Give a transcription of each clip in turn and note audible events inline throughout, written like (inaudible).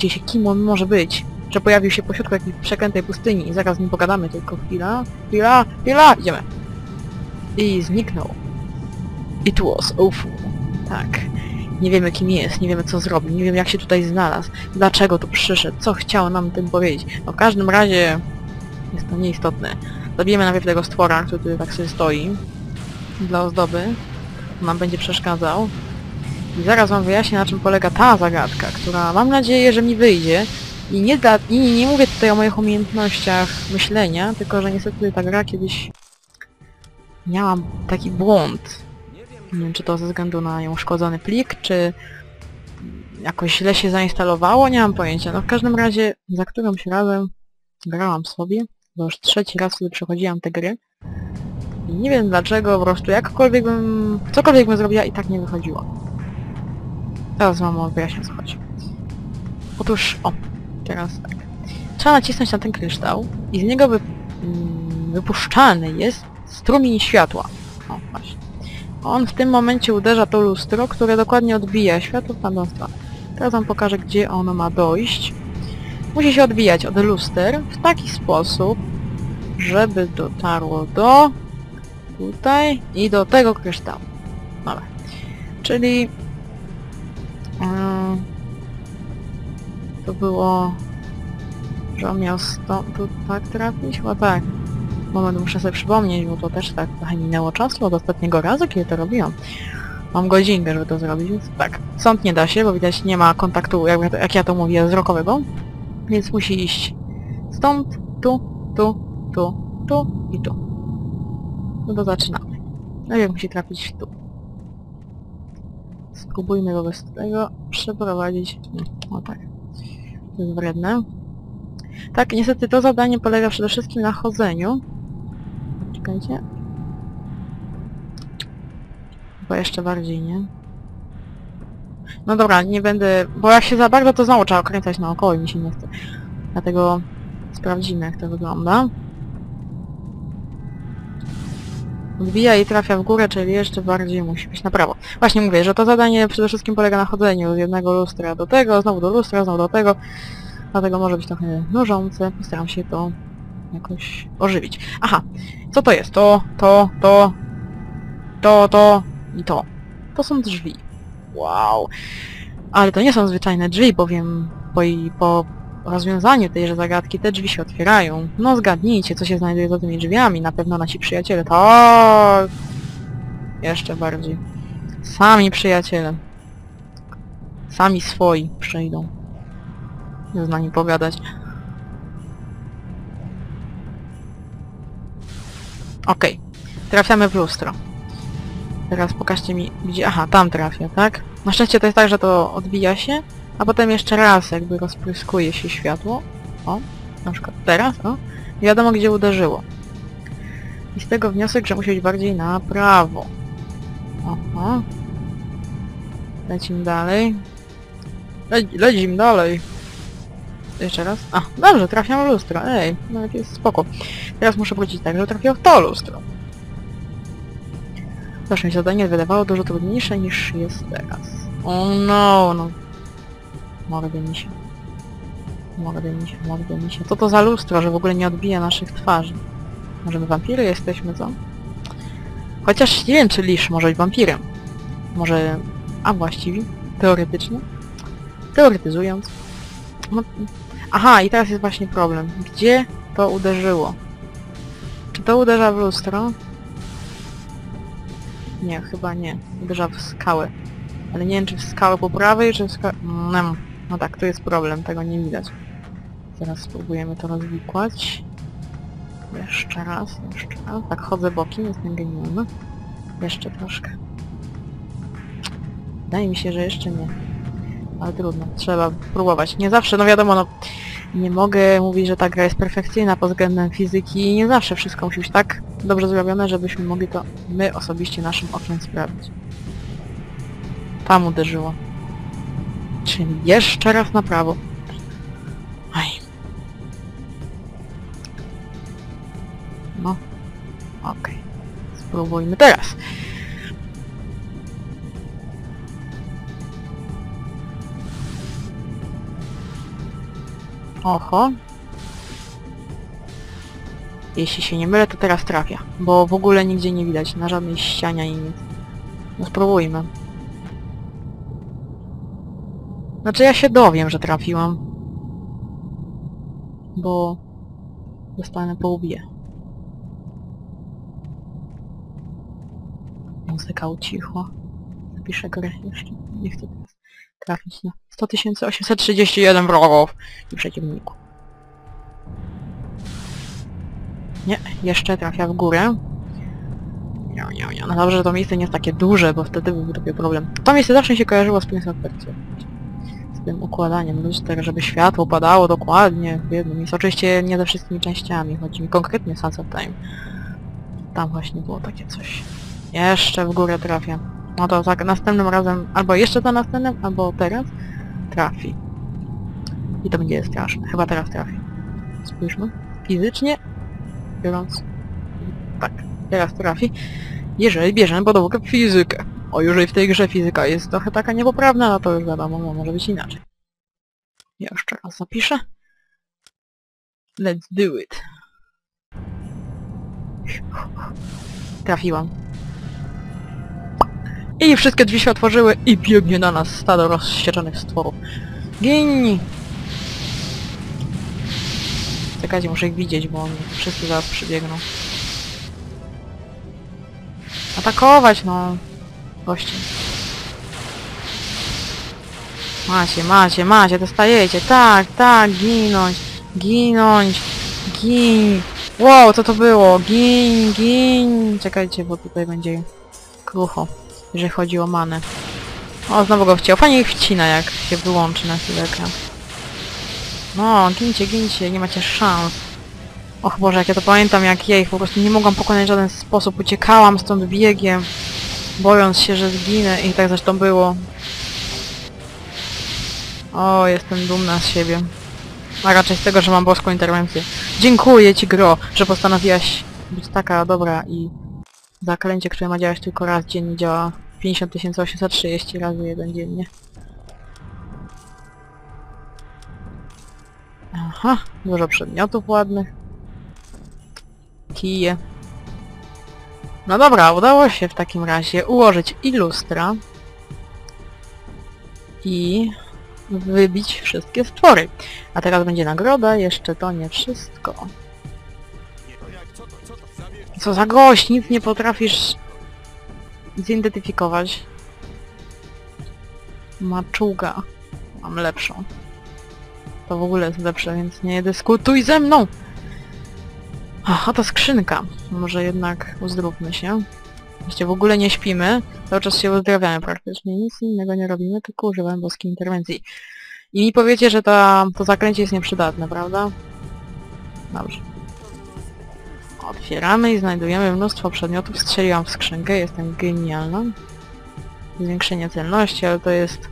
gdzie się kim on może być. Że pojawił się pośrodku jakiejś przeklętej pustyni i zaraz z nim pogadamy, tylko chwila, chwila, chwila, idziemy. I zniknął. It was awful. Tak. Nie wiemy kim jest, nie wiemy co zrobił, nie wiemy jak się tutaj znalazł, dlaczego tu przyszedł, co chciał nam tym powiedzieć. No w każdym razie jest to nieistotne. Zabijemy najpierw tego stwora, który tak sobie stoi. Dla ozdoby. Nam będzie przeszkadzał. I zaraz wam wyjaśnię na czym polega ta zagadka, która mam nadzieję, że mi wyjdzie. I nie, da, nie, mówię tutaj o moich umiejętnościach myślenia, tylko że niestety ta gra kiedyś miałam taki błąd. Nie wiem, czy to ze względu na ją uszkodzony plik, czy jakoś źle się zainstalowało, nie mam pojęcia. No w każdym razie, za którymś razem grałam sobie, bo już trzeci raz sobie przechodziłam tę gry. I nie wiem dlaczego, po prostu jakkolwiek bym... cokolwiek bym zrobiła i tak nie wychodziło. Teraz wam wyjaśnię co chodzi. Otóż, o, teraz tak. Trzeba nacisnąć na ten kryształ i z niego wy, mm, wypuszczany jest strumień światła. O, właśnie. On w tym momencie uderza to lustro, które dokładnie odbija światło w tamtą stronę. Teraz wam pokażę, gdzie ono ma dojść. Musi się odbijać od luster w taki sposób, żeby dotarło do tutaj i do tego kryształu. Dobra. Czyli Yy, to było, że on miał tu tak trafić? Chyba tak. Moment, muszę sobie przypomnieć, bo to też tak trochę minęło czasu od ostatniego razu, kiedy to robiłam. Mam godzinkę, żeby to zrobić, więc tak. Stąd nie da się, bo widać nie ma kontaktu, jak, jak ja to mówię, wzrokowego. Więc musi iść stąd, tu, tu, tu, tu i tu. No to zaczynamy. Najpierw musi trafić tu. Spróbujmy wobec tego przeprowadzić... O tak. To jest wredne. Tak, niestety to zadanie polega przede wszystkim na chodzeniu. Czekajcie. Chyba jeszcze bardziej, nie? No dobra, nie będę... Bo jak się za bardzo, to znowu trzeba okręcać naokoło i mi się nie chce. Dlatego sprawdzimy, jak to wygląda. Odbija i trafia w górę, czyli jeszcze bardziej musi być na prawo. Właśnie mówię, że to zadanie przede wszystkim polega na chodzeniu z jednego lustra do tego, znowu do lustra, znowu do tego. Dlatego może być trochę nużące. Postaram się to jakoś ożywić. Aha, co to jest? To, to, to, to, to i to. To są drzwi. Wow. Ale to nie są zwyczajne drzwi, bowiem po, po rozwiązaniu tejże zagadki te drzwi się otwierają. No zgadnijcie, co się znajduje za tymi drzwiami. Na pewno nasi przyjaciele. Tak! Jeszcze bardziej. Sami przyjaciele. Sami swoi przyjdą. Z nami pogadać. Okej. Trafiamy w lustro. Teraz pokażcie mi, gdzie... Aha, tam trafia, tak? Na szczęście to jest tak, że to odbija się, a potem jeszcze raz jakby rozpryskuje się światło. O, na przykład teraz, o. Wiadomo gdzie uderzyło. I z tego wniosek, że musi być bardziej na prawo. Oho. Lecimy dalej. Le lecimy dalej. Jeszcze raz. A, dobrze, trafiam w lustro. Ej, nawet jest spoko. Teraz muszę wrócić tak, że trafię w to lustro. Zawsze mi zadanie wydawało dużo trudniejsze niż jest teraz. O no, no. Mordy mi się. Mordy mi się, mordy mi się. Co to za lustro, że w ogóle nie odbija naszych twarzy? Może my wampiry jesteśmy, co? Chociaż nie wiem, czy Lisz może być wampirem. Może... A właściwie? Teoretycznie? Teoretyzując. No... Aha, i teraz jest właśnie problem. Gdzie to uderzyło? Czy to uderza w lustro? Nie, chyba nie. Uderza w skałę. Ale nie wiem, czy w skałę po prawej, czy w skałę... No, no tak, to jest problem, tego nie widać. Zaraz spróbujemy to rozwikłać. Jeszcze raz, jeszcze raz. Tak, chodzę bokiem, jestem genialny. Jeszcze troszkę. Wydaje mi się, że jeszcze nie. Ale trudno, trzeba próbować. Nie zawsze, no wiadomo, no... Nie mogę mówić, że ta gra jest perfekcyjna pod względem fizyki i nie zawsze wszystko musi być tak dobrze zrobione, żebyśmy mogli to my osobiście naszym okiem sprawdzić. Tam uderzyło. Czyli jeszcze raz na prawo. Aj. No. Okej. Spróbujmy teraz. Oho. Jeśli się nie mylę, to teraz trafia. Bo w ogóle nigdzie nie widać, na żadnej ścianie i nic. No spróbujmy. Znaczy ja się dowiem, że trafiłam. Bo... Dostanę po łbie. Muzyka ucichła. Zapiszę grę jeszcze. Nie chcę teraz trafić na 100 831 wrogów i przeciwników. Nie, jeszcze trafia w górę. No dobrze, że to miejsce nie jest takie duże, bo wtedy byłby taki problem. To miejsce zawsze się kojarzyło z Prince of Persia. Tym układaniem luster, żeby światło padało dokładnie w jednym miejscu. Oczywiście nie ze wszystkimi częściami, chodzi mi konkretnie of Time. Tam właśnie było takie coś. Jeszcze w górę trafia. No to tak następnym razem, albo jeszcze to następnym, albo teraz trafi. I to będzie straszne. Chyba teraz trafi. Spójrzmy. Fizycznie biorąc... Tak, teraz trafi. Jeżeli bierzemy pod uwagę fizykę. O, jeżeli w tej grze fizyka jest trochę taka niepoprawna, no to już wiadomo, no może być inaczej. Ja jeszcze raz zapiszę. Let's do it. Trafiłam. I wszystkie drzwi się otworzyły i biegnie na nas stado rozścieczonych stworów. Gin! Czekajcie, muszę ich widzieć, bo oni wszyscy zaraz przybiegną. Atakować, no. Goście. Macie, macie, macie, dostajecie. Tak, tak, ginąć. Ginąć. Gin. Wow, co to było? Gin, gin. Czekajcie, bo tutaj będzie krucho, jeżeli chodzi o manę. O, znowu go wciął. Fajnie ich wcina, jak się wyłączy na chwilę ekran. No, gincie, gincie, nie macie szans. Och Boże, jak ja to pamiętam, jak ja ich po prostu nie mogłam pokonać w żaden sposób. Uciekałam stąd biegiem, bojąc się, że zginę i tak zresztą było. O, jestem dumna z siebie. A raczej z tego, że mam boską interwencję. Dziękuję Ci, Gro, że postanowiłaś być taka dobra i zaklęcie, które ma działać tylko raz dziennie, działa 50 830 razy jeden dziennie. Aha, dużo przedmiotów ładnych. Kije. No dobra, udało się w takim razie ułożyć i lustra i wybić wszystkie stwory. A teraz będzie nagroda, jeszcze to nie wszystko. Co za gość, nic nie potrafisz zidentyfikować. Maczuga. Mam lepszą. To w ogóle jest lepsze, więc nie dyskutuj ze mną! Aha, to skrzynka. Może jednak uzdrówmy się. Oczywiście w ogóle nie śpimy, cały czas się uzdrawiamy praktycznie, nic innego nie robimy, tylko używamy boskiej interwencji. I mi powiecie, że ta, to zaklęcie jest nieprzydatne, prawda? Dobrze. Otwieramy i znajdujemy mnóstwo przedmiotów. Strzeliłam w skrzynkę, jestem genialna. Zwiększenie celności, ale to jest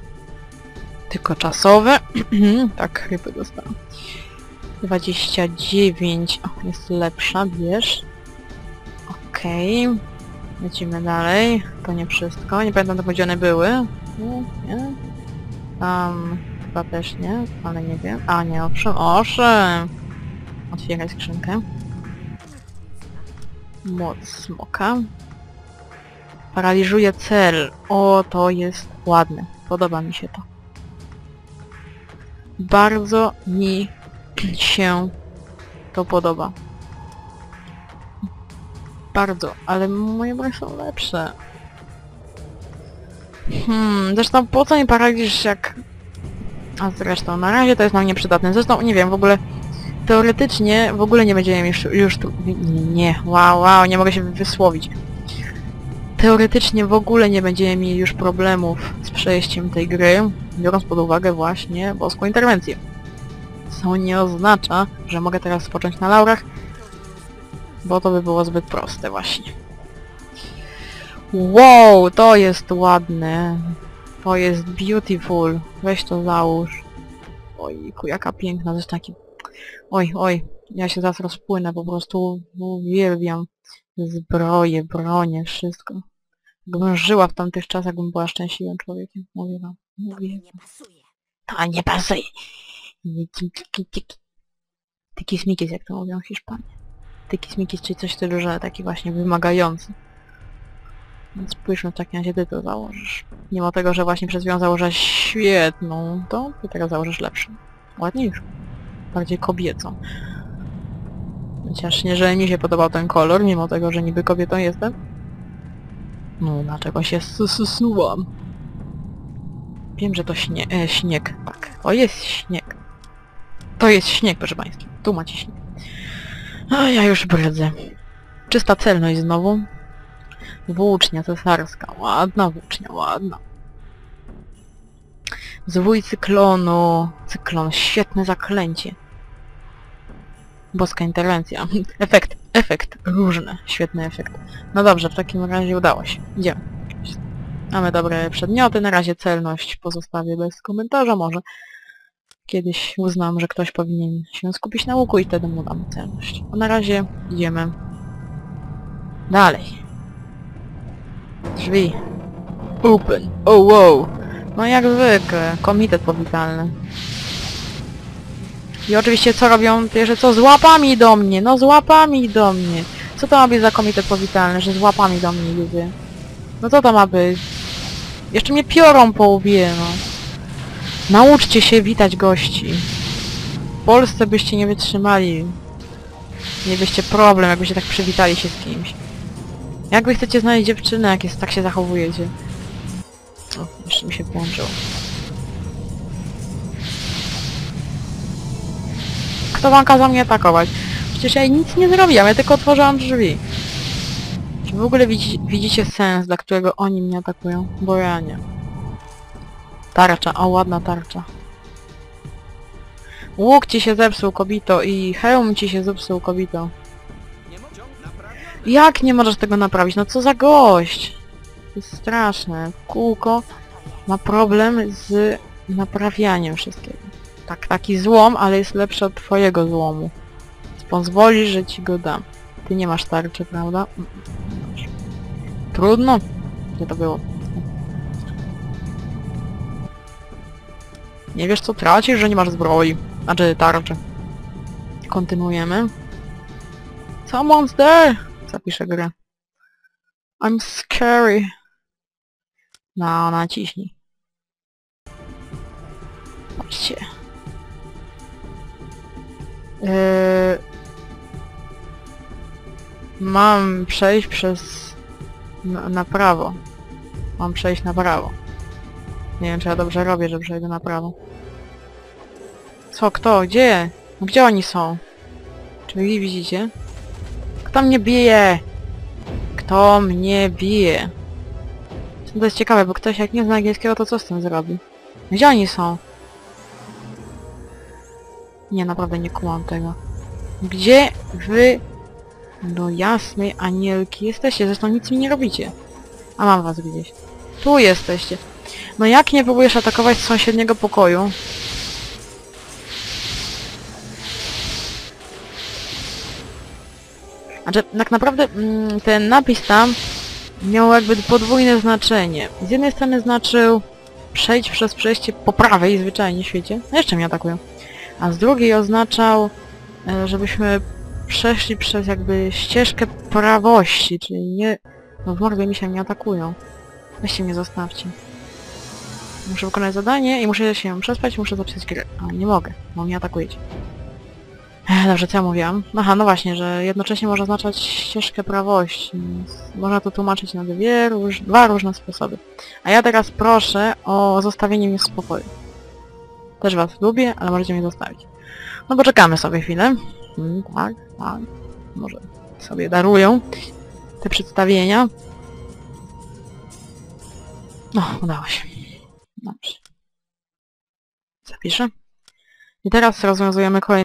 tylko czasowe. (clears throat) tak, ryby dostałam. 29. O, jest lepsza, bierz. Okej. Lecimy dalej. To nie wszystko. Nie pamiętam, gdzie one były. Nie, nie. Tam chyba też nie, ale nie wiem. A nie, owszem, owszem. Otwieraj skrzynkę. Moc smoka. Paraliżuje cel. O, to jest ładne. Podoba mi się to. Bardzo mi się to podoba. Bardzo, ale moje broń są lepsze. Hmm, zresztą po co mi paraliż jak... A zresztą, na razie to jest nam nieprzydatne. Zresztą, nie wiem, w ogóle... Teoretycznie w ogóle nie będziemy już, już tu... Nie, wow, wow, nie mogę się wysłowić. Teoretycznie w ogóle nie będziemy mieli już problemów z przejściem tej gry, biorąc pod uwagę właśnie boską interwencję. Co nie oznacza, że mogę teraz spocząć na laurach, bo to by było zbyt proste właśnie. Wow, to jest ładne. To jest beautiful. Weź to załóż. Ojku, jaka piękna, to jest taki... Oj, oj, ja się zaraz rozpłynę, po prostu uwielbiam zbroje, bronie, wszystko. Jakbym żyła w tamtych czasach, bym była szczęśliwym człowiekiem. Mówię wam. Mówię. nie pasuje. To nie pasuje. Tiki-smikis, jak to mówią Hiszpanie. Tiki-smikis, czyli coś w że taki właśnie wymagający. Więc spójrzmy w takim razie ty to założysz. Mimo tego, że właśnie przed chwilą założyłeś świetną, to ty teraz założysz lepszą. Ładniejszą. Bardziej kobiecą. Chociaż nie, że mi się podobał ten kolor, mimo tego, że niby kobietą jestem. No, dlaczego się snułam? Wiem, że to śnie e, śnieg. Tak. O, jest śnieg. To jest śnieg, proszę Państwa. Tu macie śnieg. A ja już bredzę. Czysta celność znowu. Włócznia cesarska. Ładna włócznia, ładna. Zwój cyklonu. Cyklon. Świetne zaklęcie. Boska interwencja. (laughs) Efekt. Efekt. Różne. Świetny efekt. No dobrze, w takim razie udało się. Idziemy. Mamy dobre przedmioty. Na razie celność pozostawię bez komentarza. Może kiedyś uznam, że ktoś powinien się skupić na łuku i wtedy mu dam celność. A na razie idziemy dalej. Drzwi. Open. Oh wow. No jak zwykle. Komitet powitalny. I oczywiście co robią? Pierwsze co? Z łapami do mnie! No z łapami do mnie! Co to ma być za komitet powitalny, że z łapami do mnie ludzie? No co to ma być? Jeszcze mnie piorą po łbie, no. Nauczcie się witać gości. W Polsce byście nie wytrzymali. Mielibyście problem, jakbyście tak przywitali się z kimś. Jak wy chcecie znaleźć dziewczynę, jak jest, tak się zachowujecie? O, jeszcze mi się włączyło. Kto wam kazał mnie atakować? Przecież ja nic nie zrobiłam, ja tylko otworzyłam drzwi. Czy w ogóle widzi, widzicie sens, dla którego oni mnie atakują? Bo ja nie. Tarcza, o ładna tarcza. Łuk ci się zepsuł, kobito, i hełm ci się zepsuł, kobito. Jak nie możesz tego naprawić? No co za gość! To jest straszne. Kółko ma problem z naprawianiem wszystkiego. Tak, taki złom, ale jest lepszy od twojego złomu. Pozwolisz, że ci go dam. Ty nie masz tarczy, prawda? Mm. Trudno. Gdzie to było? Nie wiesz co tracisz, że nie masz zbroi. Znaczy tarczy. Kontynuujemy. Someone's there! Zapiszę grę. I'm scary. No, naciśnij. Patrzcie. Yy... Mam przejść przez... Na, na prawo. Mam przejść na prawo. Nie wiem, czy ja dobrze robię, że przejdę na prawo. Co? Kto? Gdzie? No Gdzie oni są? Czy wy widzicie? Kto mnie bije? Kto mnie bije? To jest ciekawe, bo ktoś jak nie zna angielskiego, to co z tym zrobi? Gdzie oni są? Nie, naprawdę nie kumam tego. Gdzie wy do jasnej anielki jesteście? Zresztą nic mi nie robicie. A mam was gdzieś. Tu jesteście. No jak nie próbujesz atakować z sąsiedniego pokoju? Znaczy, tak naprawdę mm, ten napis tam miał jakby podwójne znaczenie. Z jednej strony znaczył przejdź przez przejście po prawej zwyczajnie świecie. No jeszcze mnie atakują. A z drugiej oznaczał, e, żebyśmy przeszli przez jakby ścieżkę prawości, czyli nie... No w mordę mi się nie atakują. Weźcie mnie zostawcie. Muszę wykonać zadanie i muszę się przespać, muszę zapisać grę. A nie mogę, bo mnie atakujecie. Dobrze, co ja mówiłam? Aha, no właśnie, że jednocześnie może oznaczać ścieżkę prawości. Można to tłumaczyć na dwie róż dwa różne sposoby. A ja teraz proszę o zostawienie mnie w spokoju. Też was lubię, ale możecie mnie zostawić. No poczekamy sobie chwilę. Hmm, tak, tak. Może sobie darują te przedstawienia. No, udało się. Dobrze. Zapiszę. I teraz rozwiązujemy kolejny